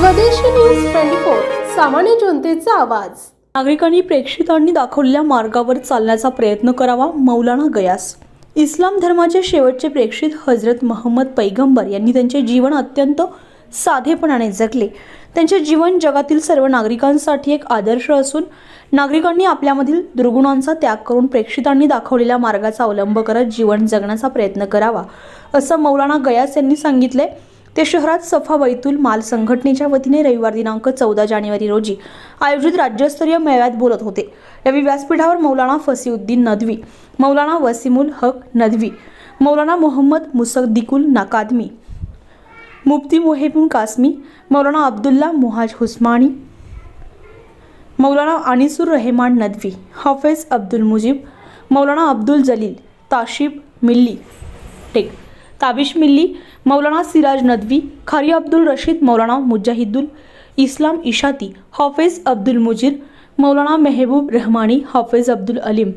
स्वदेशी news twenty four सामान्य जनतेचा आवाज. नागरिकांनी प्रेक्षितांनी दाखवलेल्या मार्गावर चालण्याचा प्रयत्न करावा मौलाना गयास. इस्लाम धर्माचे शेवटचे प्रेक्षित हजरत महम्मद पैगंबर यांनी त्यांचे जीवन अत्यंत साधेपणाने जगले. त्यांचे जीवन जगातील सर्व नागरिकांसाठी एक आदर्श असून नागरिकांनी आपल्यामधील दुर्गुणांचा त्याग करून प्रेक्षितांनी दाखवलेल्या मार्गाचा अवलंब करत जीवन जगण्याचा प्रयत्न करावा असं मौलाना गयास यांनी सांगितले. ते शहरात सफा बैतूल माल संघटनेच्या वतीने रविवार दिनांक चौदा जानेवारी रोजी आयोजित राज्यस्तरीय मेळाव्यात बोलत होते. यावेळी व्यासपीठावर मौलाना फसीउद्दीन नदवी मौलाना वसीमुल हक नदवी मौलाना मोहम्मद मुसद्दिकुल नाकादमी मुफ्ती मोहिबुल कासमी मौलाना अब्दुल्ला मुहाज हुस्मानी मौलाना अनिसुर रहमान नदवी हाफेज अब्दुल मुजीब मौलाना अब्दुल जलील ताशिब मिल्ली टेक ताबिश मिल्ली मौलाना सिराज नदवी खरी अब्दुल रशीद मौलाना मुजाहिदुल इस्लाम इशाती हॉफेज अब्दुल मुजीर मौलाना मेहबूब रहमानी हाफिज अब्दुल अलीम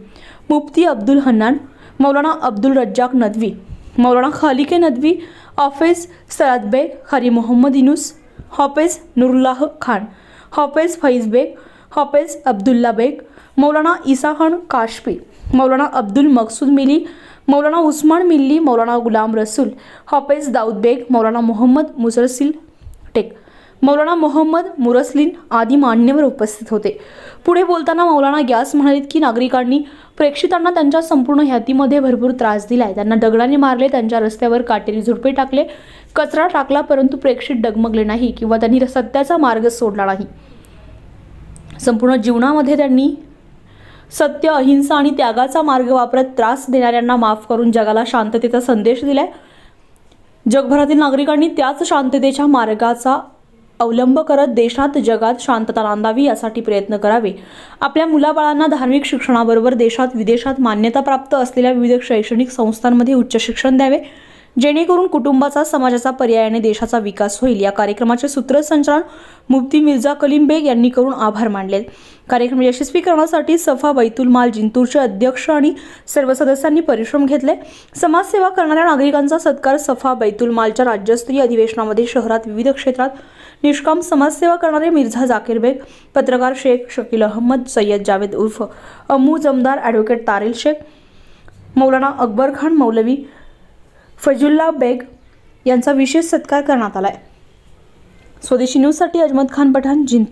मुफ्ती अब्दुल हन्नान मौलाना अब्दुल रज्जाक नदवी मौलाना खालिके नदवी हाफिज सराद बेग खरी मोहम्मद इनुस हाफिज नुरुल्लाह खान हॉफेज फैज बेग हाफिज अब्दुल्ला बेग मौलाना इसा खान मौलाना अब्दुल मकसूद मिली मौलाना उस्मान मिल्ली मौलाना गुलाम रसूल हॉपेज दाऊद बेग मौलाना मोहम्मद मुसरसिल टेक मौलाना मोहम्मद मुरसलिन आदी मान्यवर उपस्थित होते. पुढे बोलताना मौलाना ग्यास म्हणालेत की नागरिकांनी प्रेक्षितांना त्यांच्या संपूर्ण ह्यातीमध्ये भरपूर त्रास दिलाय. त्यांना दगडाने मारले त्यांच्या रस्त्यावर काटेरी झुडपे टाकले कचरा टाकला परंतु प्रेक्षित डगमगले नाही किंवा त्यांनी सत्याचा मार्ग सोडला नाही. संपूर्ण जीवनामध्ये त्यांनी सत्य अहिंसा आणि त्यागाचा मार्ग वापरत त्रास देणाऱ्यांना माफ करून जगाला शांततेचा संदेश दिलाय. जगभरातील नागरिकांनी त्याच शांततेच्या मार्गाचा अवलंब करत देशात जगात शांतता नांदावी यासाठी प्रयत्न करावे. आपल्या मुलाबाळांना धार्मिक शिक्षणाबरोबर देशात विदेशात मान्यता प्राप्त असलेल्या विविध शैक्षणिक संस्थांमध्ये उच्च शिक्षण द्यावे. जेणेकरून कुटुंबाचा समाजाचा पर्यायाने देशाचा विकास होईल. या कार्यक्रमाचे सूत्रसंचालन मुफ्ती मिर्झा कलीम बेग यांनी करून आभार मानले. कार्यक्रम यशस्वी करण्यासाठी सफा बैतुल माल जिंतूरचे अध्यक्ष आणि सर्व सदस्यांनी परिश्रम घेतले. समाजसेवा करणाऱ्या नागरिकांचा सत्कार सफा बैतुल मालच्या राज्यस्तरीय अधिवेशनामध्ये शहरात विविध क्षेत्रात निष्काम समाजसेवा करणारे मिर्झा जाकीर बेग पत्रकार शेख शकील अहमद सय्यद जावेद उर्फ अम्मू जमदार ॲडव्होकेट तारेल शेख मौलाना अकबर खान मौलवी फजुल्ला बेग यांचा विशेष सत्कार करण्यात आला आहे स्वदेशी न्यूजसाठी अजमत खान पठाण जिंतूर.